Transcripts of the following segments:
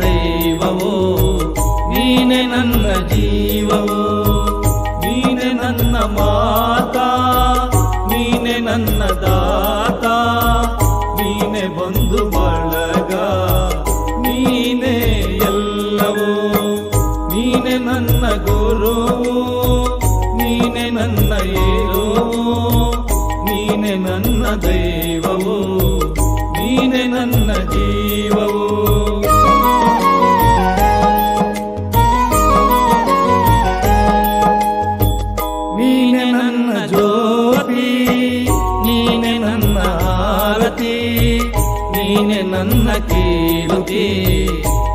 ದೈವವೋ ನೀನೆ ನನ್ನ ಜೀವವೋ, ನೀನೆ ನನ್ನ ಮಾತಾ, ನೀನೆ ನನ್ನ ದಾತ, ನೀನೆ ಬಂಧು ಬಳಗ, ನೀನೆ ಎಲ್ಲವೋ, ನೀನೆ ನನ್ನ ಗುರುವೋ, ನೀನೆ ನನ್ನ ಏನೋ ನೀನೆ ನನ್ನ ದೈವವೋ, ನೀನೆ ನನ್ನ ಜೀವವೋ. ನನ್ನ ಕೇಳುತ್ತಿ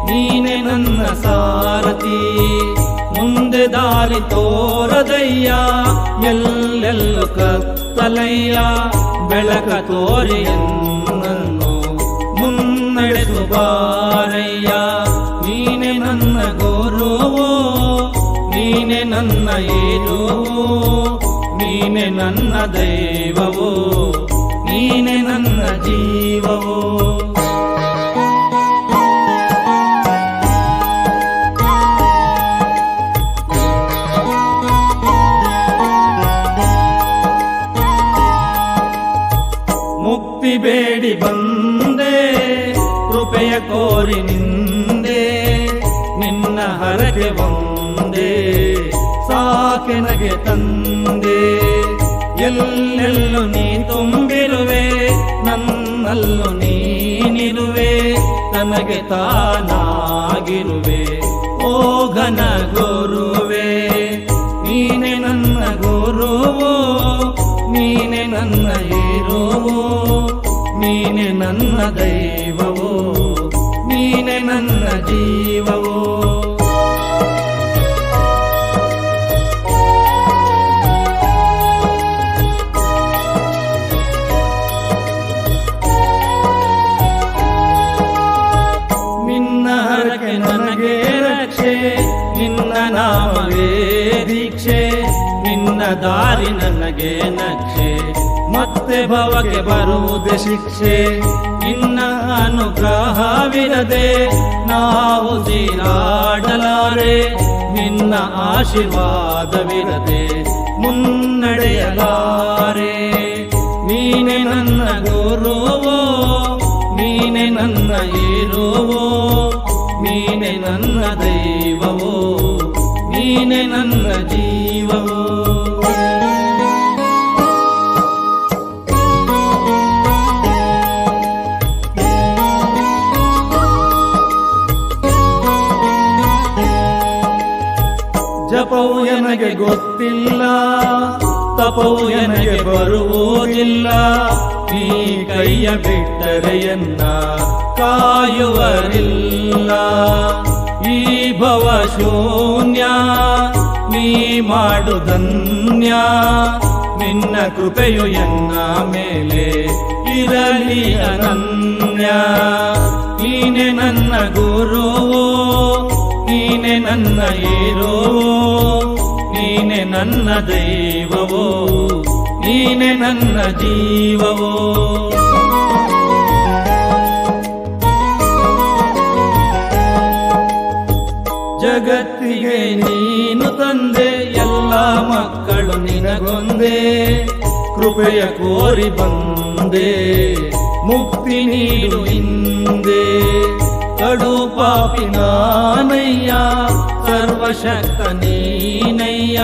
ನೀನೆ ನನ್ನ ಸಾರಥಿ. ಮುಂದೆ ದಾರಿ ತೋರದಯ್ಯ, ಎಲ್ಲೆಲ್ಲೂ ಕತ್ತಲಯ್ಯ. ಬೆಳಕ ತೋರಿಯನ್ನು ಮುನ್ನಡೆಸು ಬಾರಯ್ಯ. ನೀನೆ ನನ್ನ ಗುರುವು, ನೀನೆ ನನ್ನ ಏರುವು ನೀನೆ ನನ್ನ ದೈವವೋ, ನೀನೆ ನನ್ನ ಜೀವವು. ಮುಕ್ತಿ ಬೇಡಿ ಬಂದೆ, ಕೃಪೆಯ ಕೋರಿ ನಿಂದೆ, ನಿನ್ನ ಹರಕೆ ಸಾಕೆ ಸಾಕೆನಗೆ ತಂದೆ. ಎಲ್ಲೆಲ್ಲೂ ನೀ ತುಂಬಿರುವೆ, ನನ್ನಲ್ಲೂ ನೀನಿರುವೆ ತನಗೆ ತಾನಾಗಿರುವೆ. ಓ ಘನ ಗುರುವೆ ನೀನೆ ನನ್ನ ದೈವವೋ ನೀನೆ ನನ್ನ ಜೀವವೋ. ನಿನ್ನ ಹರಕೆ ನನಗೆ ರಕ್ಷೆ ನಿನ್ನ ನಾಮವೇ ದೀಕ್ಷೆ. ದಾರಿ ನನಗೆ ನಕ್ಷೆ. ಮತ್ತೆ ಭವಕ್ಕೆ ಬರುವುದೇ ಶಿಕ್ಷೆ. ಇನ್ನ ಅನುಗ್ರಹವಿರದೆ ನಾವು ತೀರಾಡಲಾರೆ ನಿನ್ನ ಆಶೀರ್ವಾದವಿರದೆ ಮುನ್ನಡೆಯಲಾರೆ. ನೀನೆ ನನ್ನ ಗುರುವೋ, ನೀನೆ ನನ್ನ ಏರುವೋ ನೀನೆ ನನ್ನ ದೈವವೋ, ನೀನೆ ನನ್ನ ಜೀವವೋ. ಜಪವು ನನಗೆ ಗೊತ್ತಿಲ್ಲ, ತಪವು ನನಗೆ ಬರುವುದಿಲ್ಲ. ನೀ ಕೈಯ ಬಿಟ್ಟರೆ ಎನ್ನ ಕಾಯುವರಿಲ್ಲ. ಈ ಭವ ಶೂನ್ಯ, ನೀ ಮಾಡುದನ್ಯ ನಿನ್ನ ಕೃಪೆಯು ಎನ್ನ ಮೇಲೆ ಇರಲಿ ಅನನ್ಯ. ನೀನೆ ನನ್ನ ಗುರುವು ನೀನೆ ನನ್ನ ಏರೋ ನೀನೆ ನನ್ನ ದೈವವೋ, ನೀನೆ ನನ್ನ ಜೀವವೋ. ಜಗತ್ತಿಗೆ ನೀನು ತಂದೆ, ಎಲ್ಲ ಮಕ್ಕಳು ನಿನಗೊಂದೆ. ಕೃಪೆಯ ಕೋರಿ ಬಂದೆ, ಮುಕ್ತಿ ನೀಡು ಹಿಂದೆ ಕಡು ಪಾಪಿ ನಾನಯ್ಯ ಸರ್ವಶಕ್ತ ನೀನಯ್ಯ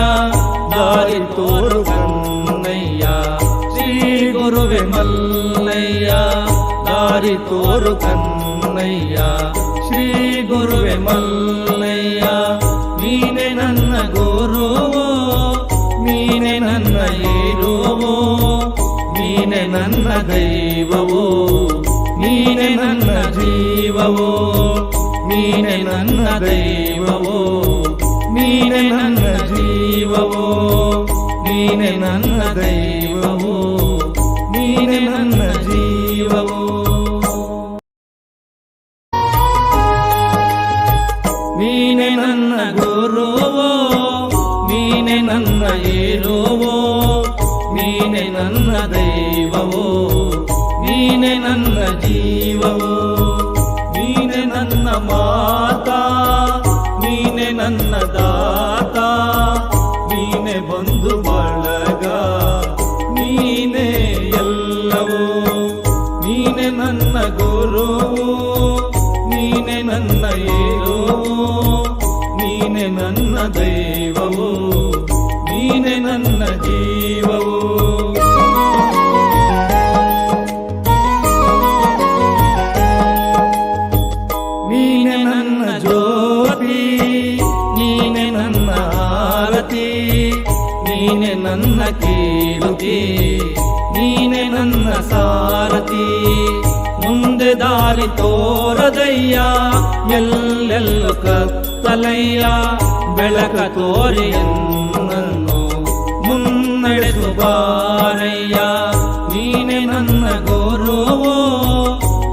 ದಾರಿ ತೋರು ಕನ್ನಯ್ಯ ಶ್ರೀ ಗುರುವೆ ಮಲ್ಲಯ್ಯ ದಾರಿ ತೋರು ಕನ್ನಯ್ಯ ಶ್ರೀ ಗುರುವೆ ಮಲ್ಲಯ್ಯ ನೀನೆ ನನ್ನ ಗುರುವೋ ನೀನೆ ನನ್ನ ಏರುವೋ ನೀನೆ ನನ್ನ ದೈವವೋ ನೀನೆ ನನ್ನ ಜೀವವೋ ನೀನೆ ನನ್ನ ದೈವವೋ, ನೀನೆ ನನ್ನ ಜೀವವೋ, ನೀನೆ ನನ್ನ ದೈವವೋ, ನೀನೆ ನನ್ನ ಜೀವವೋ. ನೀನೆ ನನ್ನ ಗುರುವೋ, ನೀನೆ ನನ್ನ ಏರೋವೋ ನೀನೆ ನನ್ನ ದೈವವೋ, ನೀನೆ ನನ್ನ ಜೀವವೋ. ಮಾತಾ, ನೀನೆ ನನ್ನ ದಾತ, ನೀನೆ ಬಂಧು ಬಳಗ, ನೀನೆ ಎಲ್ಲವೂ, ನೀನೆ ನನ್ನ ಗುರು ನೀನೆ ನನ್ನ ಏರೋ ನೀನೆ ನನ್ನ ದೈವವು, ನೀನೆ ನನ್ನ ಜೀವವು ಕೀರುತಿ ನೀನೆ ನನ್ನ ಸಾರಥಿ. ಮುಂದೆ ದಾರಿ ತೋರದಯ್ಯ, ಎಲ್ಲೆಲ್ಲೂ ಕತ್ತಲಯ್ಯ. ಬೆಳಕ ತೋರಿಯನ್ನು ಮುನ್ನಡೆಸು ಬಾರಯ್ಯ. ನೀನೆ ನನ್ನ ಗುರುವು,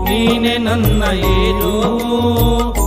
ನೀನೆ ನನ್ನ ಏರುವು.